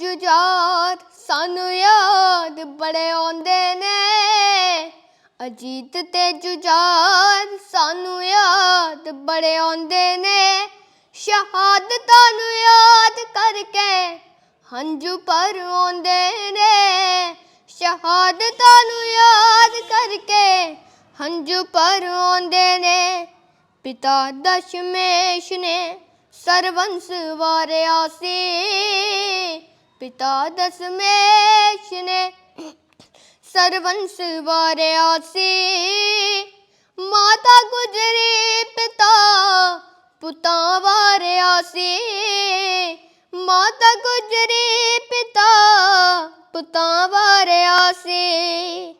ਜੁਝਾਰ ਸਾਨੂੰ ਯਾਦ ਬੜੇ ਆਉਂਦੇ ਨੇ। ਅਜੀਤ ਤੇ ਜੁਝਾਰ, ਸਾਨੂੰ ਯਾਦ ਬੜੇ ਆਉਂਦੇ ਨੇ। ਸ਼ਹਾਦਤਾਂ ਨੂੰ ਯਾਦ ਕਰਕੇ ਹੰਝੂ ਪਰ ਆਉਂਦੇ ਨੇ। ਸ਼ਹਾਦਤਾਂ ਨੂੰ ਯਾਦ ਕਰਕੇ ਹੰਝੂ ਪਰ ਆਉਂਦੇ ਨੇ। ਪਿਤਾ ਦਸ਼ਮੇਸ਼ ਨੇ ਸਰਵੰਸ ਵਾਰਿਆ ਸੀ। ਪਿਤਾ ਦਸ਼ਮੇਸ਼ ਨੇ ਸਰਵੰਸ ਵਾਰਿਆ ਸੀ। ਮਾਤਾ ਗੁਜਰੀ ਪਿਤਾ ਪੁੱਤਾਂ ਵਾਰਿਆ ਸੀ। ਮਾਤਾ ਗੁਜਰੀ ਪਿਤਾ ਪੁੱਤਾਂ ਵਾਰਿਆ ਸੀ।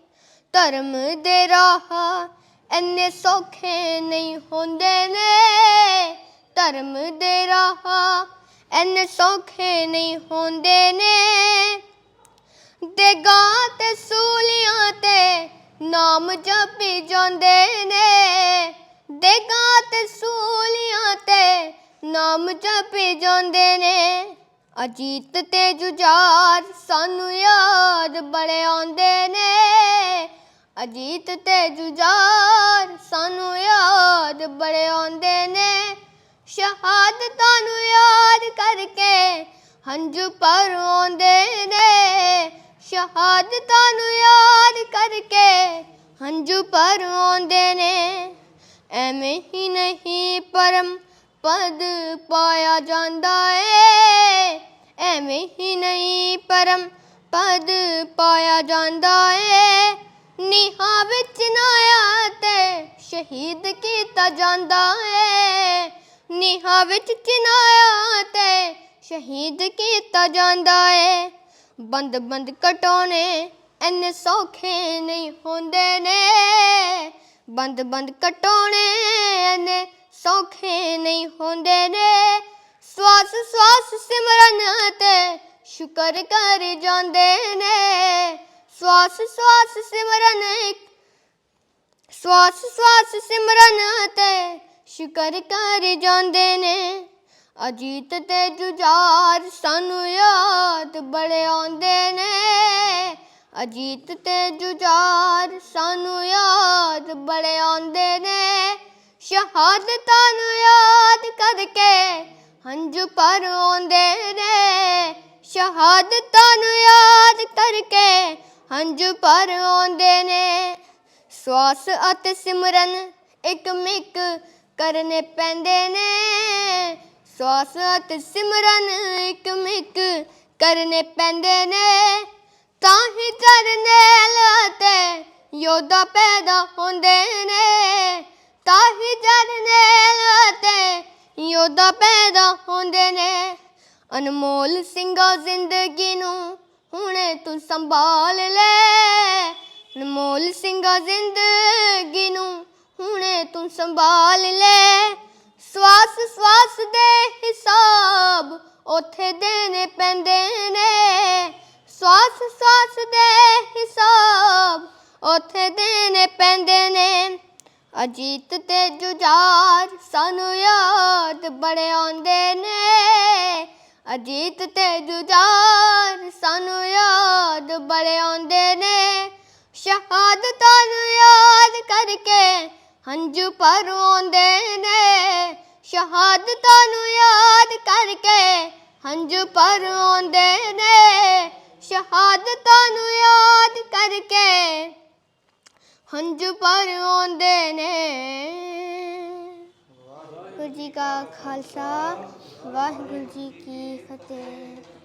ਧਰਮ ਦੇ ਰਾਹ ਐਨੇ ਸੌਖੇ ਨਹੀਂ ਹੁੰਦੇ ਨੇ। ਧਰਮ ਦੇ ਰਾਹ ਐਨੇ ਸੌਖੇ ਨਹੀਂ ਹੁੰਦੇ ਨੇ। ਦੇਗਾਂ ਤੇ ਸੂਲੀਆਂ ਤੇ ਨਾਮ ਜਪੀ ਜਾਂਦੇ ਨੇ। ਦੇਗਾਂ ਤੇ ਸੂਲੀਆਂ ਤੇ ਨਾਮ ਜਪੀ ਜਾਂਦੇ ਨੇ। ਅਜੀਤ ਤੇ ਜੁਝਾਰ ਸਾਨੂੰ ਯਾਦ ਬੜੇ ਆਉਂਦੇ ਨੇ। ਅਜੀਤ ਤੇ ਜੁਝਾਰ ਸਾਨੂੰ ਯਾਦ ਬੜੇ ਆਉਂਦੇ ਨੇ। ਸ਼ਹਾਦਤਾਂ ਨੂੰ ਯਾਦ ਹੰਝੂ ਪਰ ਆਉਂਦੇ ਨੇ। ਸ਼ਹਾਦਤਾਂ ਨੂੰ ਯਾਦ ਕਰਕੇ ਹੰਝੂ ਪਰ ਆਉਂਦੇ ਨੇ। ਐਵੇਂ ਹੀ ਨਹੀਂ ਪਰਮ ਪਦ ਪਾਇਆ ਜਾਂਦਾ ਏ। ਐਵੇਂ ਹੀ ਨਹੀਂ ਪਰਮ ਪਦ ਪਾਇਆ ਜਾਂਦਾ ਏ। ਨੀਹਾਂ ਵਿੱਚ ਨਾਇਆ ਤੇ ਸ਼ਹੀਦ ਕੀਤਾ ਜਾਂਦਾ ਏ। ਨੀਹਾਂ ਵਿੱਚ ਚਿਨਾਇਆ ਤੇ ਸ਼ਹੀਦ ਕੀਤਾ ਜਾਂਦਾ ਏ। ਬੰਦ ਬੰਦ ਕਟਾਉਣੇ ਐਨੇ ਸੌਖੇ ਨਹੀਂ ਹੁੰਦੇ ਨੇ। ਬੰਦ ਬੰਦ ਕਟਾਉਣੇ ਐਨੇ ਸੌਖੇ ਨਹੀਂ ਹੁੰਦੇ ਨੇ। ਸਵਾਸ ਸਵਾਸ ਸਿਮਰਨ ਤੇ ਸ਼ੁਕਰ ਕਰ ਜਾਂਦੇ ਨੇ। ਸਵਾਸ ਸਵਾਸ ਸਿਮਰਨ ਸਵਾਸ ਸਵਾਸ ਸਿਮਰਨ ਤੇ ਸ਼ੁਕਰ ਕਰ ਜਾਂਦੇ ਨੇ। ਅਜੀਤ ਤੇ ਜੁਝਾਰ ਸਾਨੂੰ ਯਾਦ ਬੜੇ ਆਉਂਦੇ ਨੇ। ਅਜੀਤ ਤੇ ਜੁਝਾਰ ਸਾਨੂੰ ਯਾਦ ਬੜੇ ਆਉਂਦੇ ਨੇ। ਸ਼ਹਾਦਤਾਂ ਨੂੰ ਯਾਦ ਕਰਕੇ ਹੰਝੂ ਪਰ ਆਉਂਦੇ ਨੇ। ਸ਼ਹਾਦਤਾਂ ਨੂੰ ਯਾਦ ਕਰਕੇ ਹੰਝੂ ਪਰ ਆਉਂਦੇ ਨੇ। ਸਵਾਸ ਅਤੇ ਸਿਮਰਨ ਇੱਕ ਮਿਕ ਕਰਨੇ ਪੈਂਦੇ ਨੇ। ਸਵਾਸ ਅਤੇ ਸਿਮਰਨ ਇੱਕ ਮਿਕ ਕਰਨੇ ਪੈਂਦੇ ਨੇ। ਤਾਂ ਹੀ ਜਰਨੈਲ ਅਤੇ ਯੋਧਾ ਪੈਦਾ ਹੁੰਦੇ ਨੇ। ਤਾਂ ਹੀ ਜਰਨੈਲ ਅਤੇ ਯੋਧਾ ਪੈਦਾ ਹੁੰਦੇ ਨੇ। ਅਨਮੋਲ ਸਿੰਘਾ ਜ਼ਿੰਦਗੀ ਨੂੰ ਹੁਣੇ ਤੂੰ ਸੰਭਾਲ ਲੈ। ਅਨਮੋਲ ਸਿੰਘਾ ਜ਼ਿੰਦਗੀ ਨੂੰ ਹੁਣੇ ਤੂੰ ਸੰਭਾਲ ਲੈ। ਸਵਾਸ ਸਵਾਸ ਦੇ ਹਿਸਾਬ ਉਥੇ ਦੇਣੇ ਪੈਂਦੇ ਨੇ। ਸਵਾਸ ਸਵਾਸ ਦੇ ਹਿਸਾਬ ਉਥੇ ਦੇਣੇ ਪੈਂਦੇ ਨੇ। ਅਜੀਤ ਤੇ ਜੁਝਾਰ ਸਾਨੂੰ ਯਾਦ ਬੜੇ ਆਉਂਦੇ ਨੇ। ਅਜੀਤ ਤੇ ਜੁਝਾਰ ਸਾਨੂੰ ਯਾਦ ਬੜੇ ਆਉਂਦੇ ਨੇ। ਸ਼ਹਾਦਤਾਂ ਨੂੰ ਯਾਦ ਕਰਕੇ ਹੰਝੂ ਪਰ ਆਉਂਦੇ ਨੇ। ਸ਼ਹਾਦਤਾਂ ਨੂੰ ਯਾਦ ਕਰਕੇ ਹੰਝੂ ਪਰ ਆਉਂਦੇ ਨੇ। ਸ਼ਹਾਦਤਾਂ ਨੂੰ ਯਾਦ ਕਰਕੇ ਹੰਝੂ ਪਰ ਆਉਂਦੇ ਨੇ। ਵਾਹਿਗੁਰੂ ਜੀ ਕਾ ਖਾਲਸਾ, ਵਾਹਿਗੁਰੂ ਜੀ ਕੀ ਫਤਿਹ।